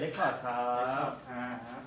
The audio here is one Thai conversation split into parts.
ได้คอดครับครับ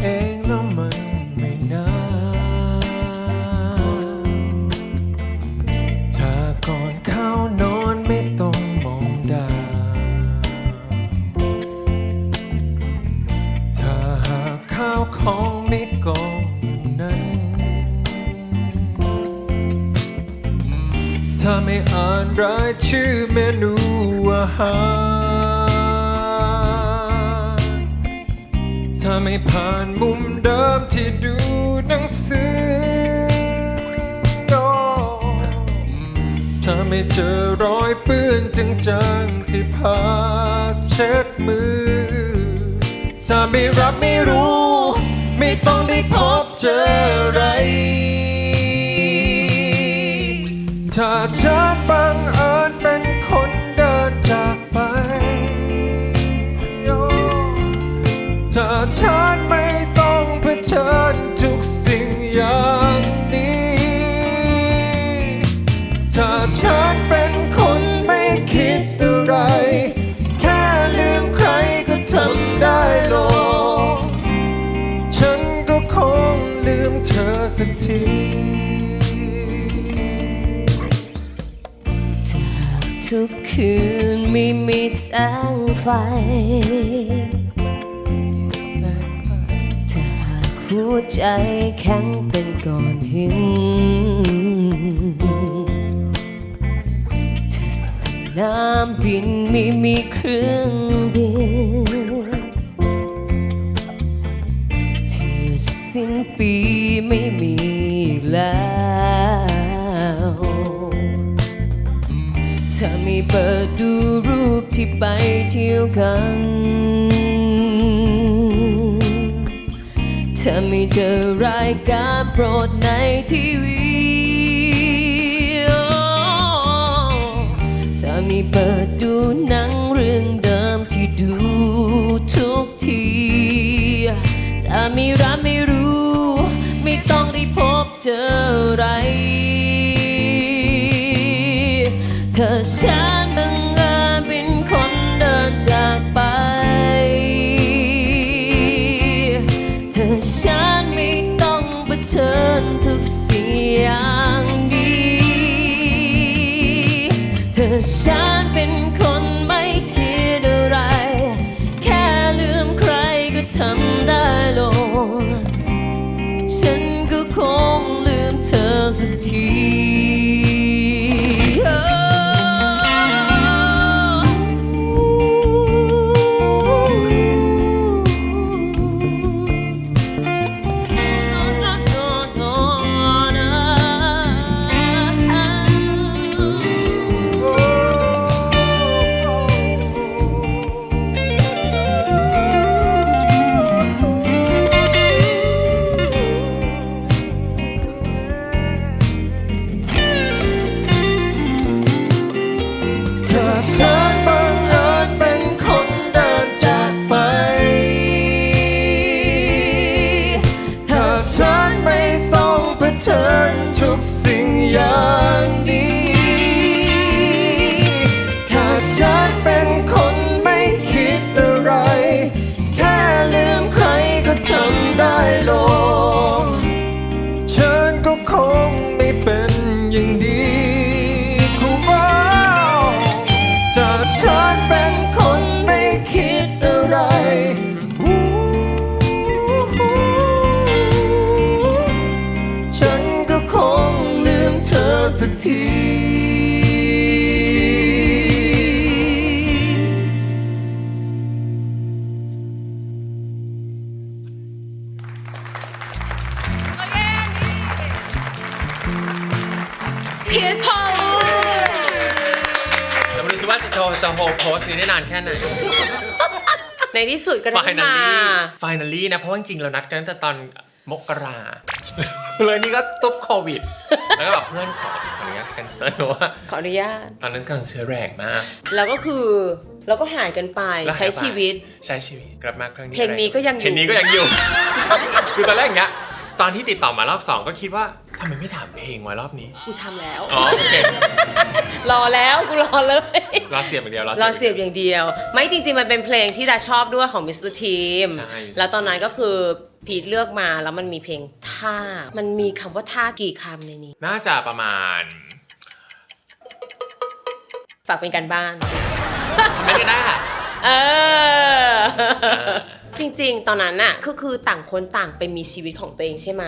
เองแล้วมันไม่นาวเธอก่อนเข้านอนไม่ต้องมองดาวเธอหากข้าวของไม่กองนั้น ถ้าไม่อ่านรายชื่อเมนูอาหาร ไม่ผ่านมุมเดิมที่ดูหนังสือ ถ้าไม่เจอรอยเปื้อนจางๆที่พาเช็ดมือ ถ้าไม่รับไม่รู้ ไม่ต้องได้พบเจออะไร ถ้าฉันบังเอิญ ฉันเป็นคนไม่คิดอะไร แค่ลืมใครก็ทำได้หรอกฉันก็คงลืมเธอสักทีจากทุกคืนไม่มีแสงไฟจากหัวใจแข็งเป็นก้อนหิน นามบินไม่มีเครื่องบินที่สิ้นปีไม่มีแล้วถ้าไม่เปิดดูรูปที่ไปเที่ยวกันถ้าไม่เจอรายการโปรดในทีวี เปิดดูหนังเรื่องเดิมที่ดูทุกที ถ้าไม่รับไม่รู้ ไม่ต้องได้พบเจออะไร เธอฉัน ทำได้หรอกฉันก็คงลืมเธอสักที เธอทุกสิ่งอย่างนี้ถ้าฉันเป็นคนไม่คิดอะไร แค่ลืมใครก็ทำได้ลงฉันก็คง สักทีพีอแต่ไม่รู้สิว่าจะโชว์จะโฮโพสต์นี้ได้นานแค่ไหน ในที่สุดก็ได้มา finally Finaly นะ เพราะว่าจริงเรานัดกันตั้งแต่ตอน มกรา เลยนี่ก็ตุ๊บโควิด แล้วก็แบบเพื่อนขอขออนุญาตแคนเซิลว่าขออนุญาต ตอนนั้นกำลังเชื้อแรงมาก แล้วก็คือเราก็หายกันไปแล้วหายใช้ไปชีวิต ใช้ชีวิตกลับมาครั้งนี้เพลงนี้ก็ยังอยู่ เพลงนี้ก็ยังอยู่ คือตอนแรกอย่างเงี้ยตอนที่ติดต่อมารอบสองก็คิดว่าทำไมไม่ถามเพลงวะรอบนี้กูทำแล้ว อ๋อโอเครอแล้วกูรอเลย รอเสียบอย่างเดียวรอเสียบอย่างเดียว ไม่จริงๆ มันเป็นเพลงที่ดาชอบด้วยของมิสเตอร์ทีมใช่ แล้วตอนนั้นก็คือ พีทเลือกมาแล้วมันมีเพลงท่า มันมีคำว่าท่ากี่คำในนี้ น่าจะประมาณ ฝากเป็นการบ้าน ไม่ได้ได้ค่ะ เออ จริงๆ ตอนนั้นน่ะก็คือต่างคนต่างไปมีชีวิตของตัวเองใช่ไหม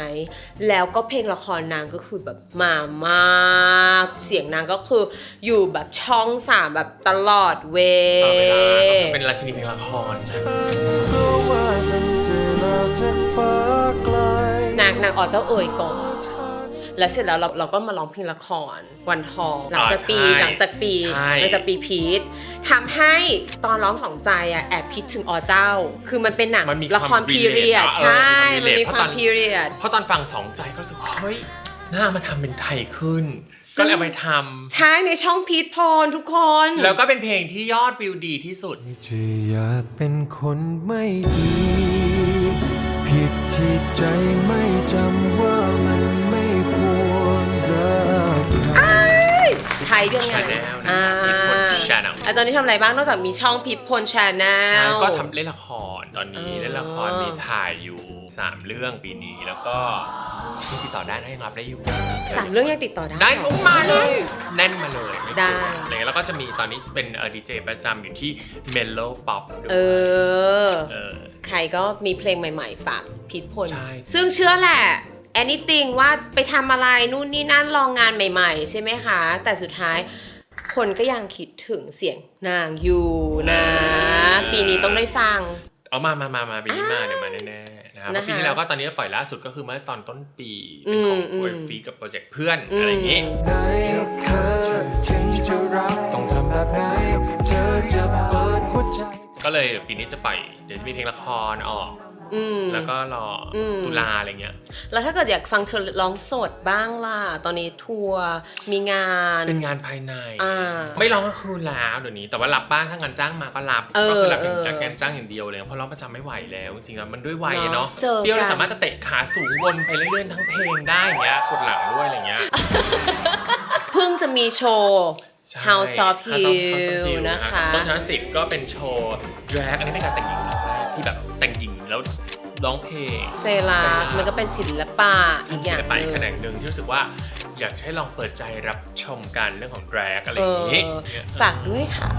แล้วก็เพลงละครนางก็คือแบบมามากเสียงนางก็คืออยู่แบบช่องสามแบบตลอดเวต่อเวลาก็คือเป็นราชินีเพลงละครนะเพราะว่าฉันเจอ นางนางออกเจ้าเอ่ยก่อนแล้วเสร็จแล้วเราเราก็มาร้องเพลงละครวันทองหลังจากปีอ่าใช่หลังจากปีใช่หลังจากปีพีททำให้ตอนร้องสองใจอะแอบคิดถึงอเจ้า คือมันเป็นหนังมันมีละครความพีเรียด relate ใช่เออมันมีเพคราะวาตมอนพีเรียดเพราะตอนฟังสองใจก็รู้สึกว่าเฮ้ยหน้ามาทำเป็นไทยขึ้น ก็เลยเอาไปทใช่ในช่องพีทพรทุกคนำแล้วก็เป็นเพลงที่ยอดวิวดีที่สุดจะอยากเป็นคนไม่ดีผิด ที่ใจไม่จำว่ามันไม่ควรรักใคร ไทยยังไง Channel อ่าพีทพล Channel อะตอนนี้ทำอะไรบ้างนอกจากมีช่องพีทพลชาแนใช่ลก็ทำเล่นละคร ตอนนี้เออเล่นละครมีถ่ายอยู่ 3 เรื่องปีนี้แล้วก็ที่ติดต่อได้ให้รับได้อยู่สามเรื่องยังติดต่อได้ได้เหรอุ้อมมาเลย แน่นมาเลยม่กลัวได้ อะไรเงี้ยแล้วก็จะมีตอนนี้เป็นเออดีเจประจำอยู่ที่ Mellow Pop ด้วยเออ เออ ใครก็มีเพลงใหม่ๆ ฝากพีทพล ใช่ ซึ่งเชื่อแหละ anything ว่าไปทำอะไรนู่นนี่นั่นลองงานใหม่ๆ ใช่ไหมคะ แต่สุดท้ายคนก็ยังคิดถึงเสียงนางอยู่นะ ปีนี้ต้องได้ฟัง เอามามามามาปีนี้มาเดี๋ยวมาแน่ๆนะครับนะคะปีที่แล้วก็ตอนนี้ปล่อยล่าสุดก็คือเมื่อตอนต้นปี เป็นของอืมโฟอืมฟีกับโปรเจกต์เพื่อนอะไรอย่างงี้ไหนเธอถึงจะรักต้องทำแบบไหนเธอจะเปิดหัวใจก็เลยเดี๋ยวปีนี้จะปล่อยเดี๋ยวจะมีเพลงละครออก อืม แล้วก็รออม ตุลาอะไรเงี้ย แล้วถ้าเกิดอยากฟังเธอร้องสดบ้างล่ะ ตอนนี้ทัวร์มีงาน เป็นงานภายใน อ่าไม่ร้องก็คือแล้วเดี๋ยวนี้ แต่ว่ารับบ้างถ้างานจ้างมาก็รับเออก็คือรับเป็นเออจากงานจ้างอย่างเดียวเลยเพราะร้องประจำไม่ไหวแล้วจริงๆแล้วมันด้วยวัยอะเนาะเจอกันเดียวเราสามารถจะเตะขาสูงวนไปเรื่อยๆทั้งเพลงได้อย่างเงี้ยกดหลังด้วยอะไรเงี้ย เพิ่งจะมีโชว์ ใช่ House of House of- House of Hill Hill นะคะ ต้นธนสิทธิ์ก็เป็นโชว์แดรกอันนี้เป็นการแต่งหญิงครั้งแรก ที่แบบแต่งหญิงแล้วร้องเพลงเจรักมันก็เป็นศิลปะอีกอศิย่างลหปะอีกแขนนึ่งงหนึ่งที่รู้สึกว่าอยากให้ลองเปิดใจรับชมกันเรื่องของแดรกอะไรเออย่างอนี้ ฝากด้วยค่ะ